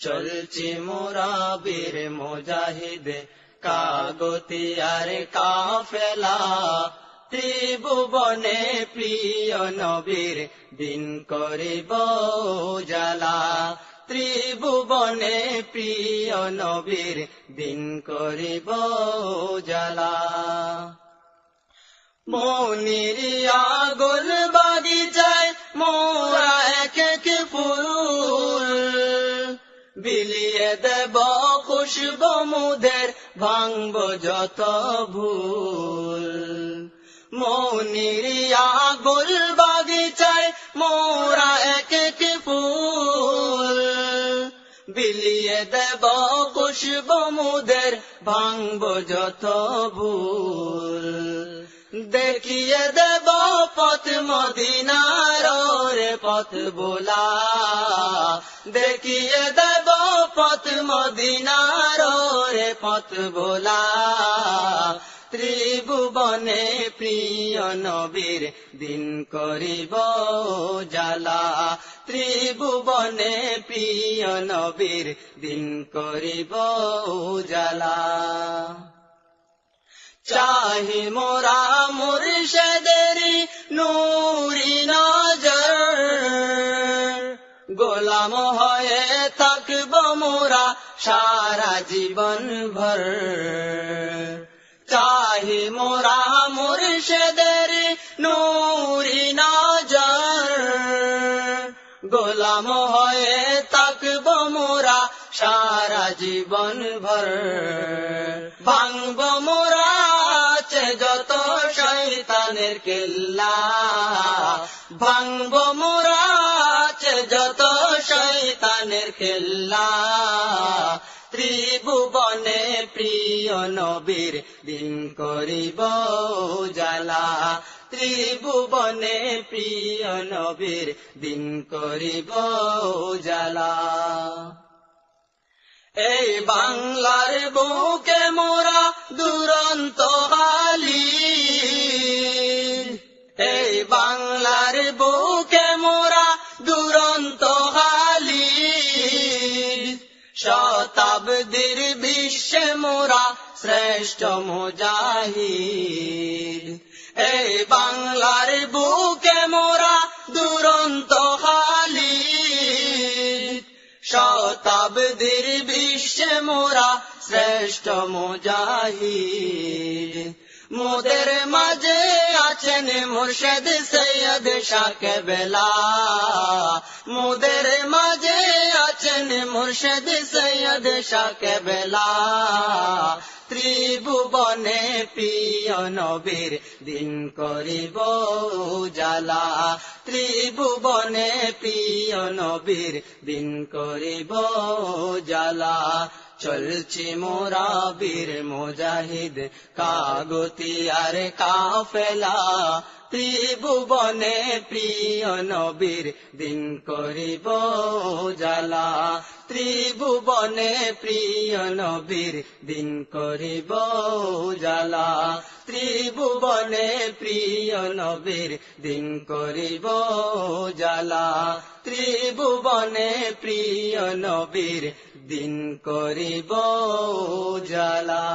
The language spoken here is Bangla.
চলছি মোরা বীর মুজাহিদ, কাগতি আর কাফেলা। ত্রিভুবনে প্রিয় নবীর দিন করিব জালা ত্রিভুবনে প্রিয় নবীর দিন করিব জালা মনিরিয়া বিলিয়ে দেব খুশব মুদের, ভাঙব যত ভুল। মনিরিয়া গোল বাগিচায় মোরা এক এক ফুল। বিলিয়ে দেব খুশব মুদের, ভাঙব যত ভুল। দেখিয়ে দেব পথ মদিনার রে পথ বোলা। দেখিয়ে দেব পথ মদিনার রে পথ বোলা। ত্রিভুবনে প্রিয় নবীর দিন করিব জালা ত্রিভুবনে প্রিয় নবীর দিন করিব জালা চাহি মোরা নূরি নজর, গোলাম হয়ে থাকব মোরা সারা জীবন ভর চাহি মোরা মুর্শদেরি নূরি নজর, গোলাম হয়ে থাকব মোরা সারা জীবন ভর ভাঙব মোরা শৈতানের কেল্লা। ভাঙব মোরা যত শৈতানের কেল্লা ত্রিভুবনে প্রিয় নবীর দিন করিব জালা ত্রিভুবনে প্রিয় নবীর দিন করিব জালা এই বাংলার বুকে মোরা দুরন্ত হালি এই বাংলার বুকে মোরা দুরন্ত হালি শতাব্দীর বিশ্বে মোরা শ্রেষ্ঠ মুজাহিদ। এই বাংলার বুকে মোরা দুরন্ত শ্রেষ্ঠ মুজাহিদ। মোদের মাঝে আছেন মুর্শেদ সৈয়দ শাকে বেলা। মোদের মাঝে আছেন মুর্শেদ সৈয়দ শাকে বেলা। ত্রিভুবনে প্রিয় নবীর দিন করিব জালা ত্রিভুবনে প্রিয় নবীর দিন করিব জালা চলছি মোরা বীর মুজাহিদ কাগতি আর কাফেলা। ত্রিভুবনে প্রিয় নবীর দিন করিব জালা ত্রিভুবনে প্রিয় নবীর দিন করিব জালা ত্রিভুবনে প্রিয় নবীর দিন করিব জালা ত্রিভুবনে প্রিয় নবীর দিন করিব জালা